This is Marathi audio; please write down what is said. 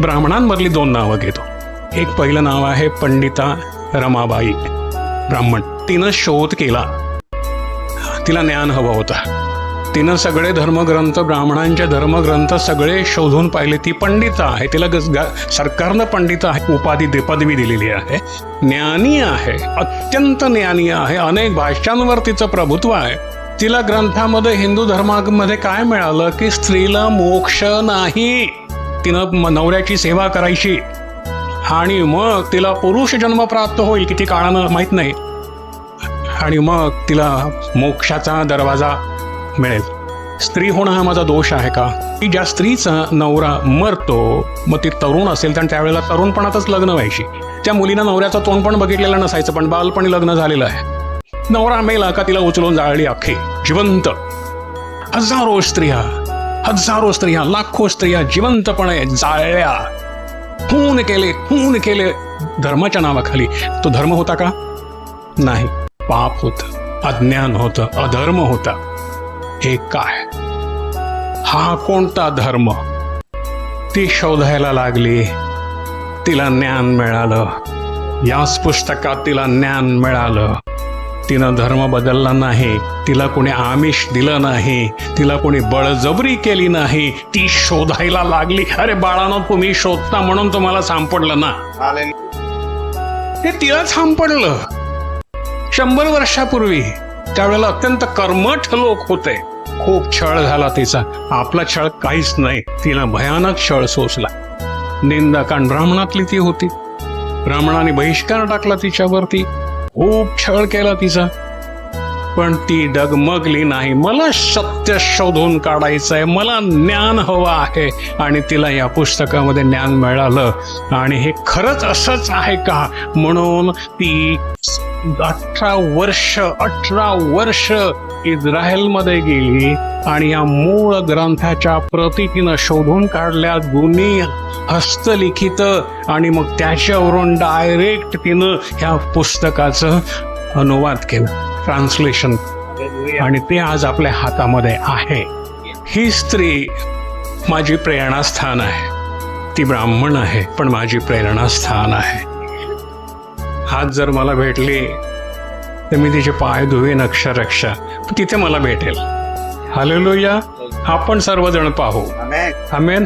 ब्राह्मणांमधली दोन नावं घेतो. एक पहिलं नाव आहे पंडिता रमाबाई. ब्राह्मण तिनं शोध केला. तिला ज्ञान हवं होतं. तिनं सगळे धर्मग्रंथ ब्राह्मणांचे धर्मग्रंथ सगळे शोधून पाहिले. ती पंडिता आहे. तिला सरकारनं पंडिता आहे. उपाधी पदवी दिलेली आहे. ज्ञानी आहे. अत्यंत ज्ञानी आहे. अनेक भाषांवर तिचं प्रभुत्व आहे. तिला ग्रंथामध्ये हिंदू धर्मामध्ये काय मिळालं? की स्त्रीला मोक्ष नाही. तिनं नवऱ्याची सेवा करायची. आणि मग तिला पुरुष जन्म प्राप्त होईल किती काळानं माहीत नाही. आणि मग तिला मोक्षाचा दरवाजा मिळेल. स्त्री होणं हा माझा दोष आहे का? की ज्या स्त्रीचा नवरा मरतो मग ती तरुण असेल तर त्यावेळेला तरुणपणातच लग्न व्हायची. त्या मुलीनं नवऱ्याचं तोंड पण बघितलेलं नसायचं पण बालपणी लग्न झालेलं आहे. नवरा मेला का तिला उचलून जाळली अख्खी जिवंत. हजारो स्त्रिया हजारो स्त्रिया लाखो स्त्रिया जिवंतपणे जाळल्या. खून केले खून केले धर्माच्या नावाखाली. तो धर्म होता का? नाही. पाप होत अज्ञान होत अधर्म होता. हे काय? हा कोणता धर्म? ती शोधायला लागली. तिला ज्ञान मिळालं. याच पुस्तकात तिला ज्ञान मिळालं. तिनं धर्म बदलला नाही. तिला कोणी आमिष दिलं नाही. तिला कोणी बळजबरी केली नाही. ती शोधायला लागली. अरे बाळानं तुम्ही शोधता म्हणून तुम्हाला सापडलं ना. ते तिला सापडलं. शंभर वर्षापूर्वी त्यावेळेला अत्यंत कर्मठ लोक होते. खूप छळ झाला तिचा. आपला छळ काहीच नाही. तिला भयानक छळ सोसला. निंदा कारण ब्राह्मणातली ती होती. ब्राह्मणाने बहिष्कार टाकला तिच्यावरती. खूप छळ केला तिचा. पण ती डगमगली नाही. मला सत्य शोधून काढायचं आहे मला ज्ञान हवं आहे. आणि तिला या पुस्तकामध्ये ज्ञान मिळालं. आणि हे खरंच असंच आहे का? म्हणून ती अठरा वर्ष अठरा वर्ष इस्रायलमध्ये गेली आणि या मूळ ग्रंथाच्या प्रती तिनं शोधून काढल्या दोन्ही हस्तलिखित आणि मग त्याच्यावरून डायरेक्ट तिनं ह्या पुस्तकाचं अनुवाद केलं ट्रान्सलेशन आणि ते आज आपल्या हातामध्ये आहे. ही स्त्री माझी प्रेरणास्थान आहे. ती ब्राह्मण आहे पण माझी प्रेरणास्थान आहे. आज जर मला भेटली तर मी तिचे पाय धुवेन अक्षरक्षा तिथे मला भेटेल. हालेलुया आपण सर्वजण पाहू. आमेन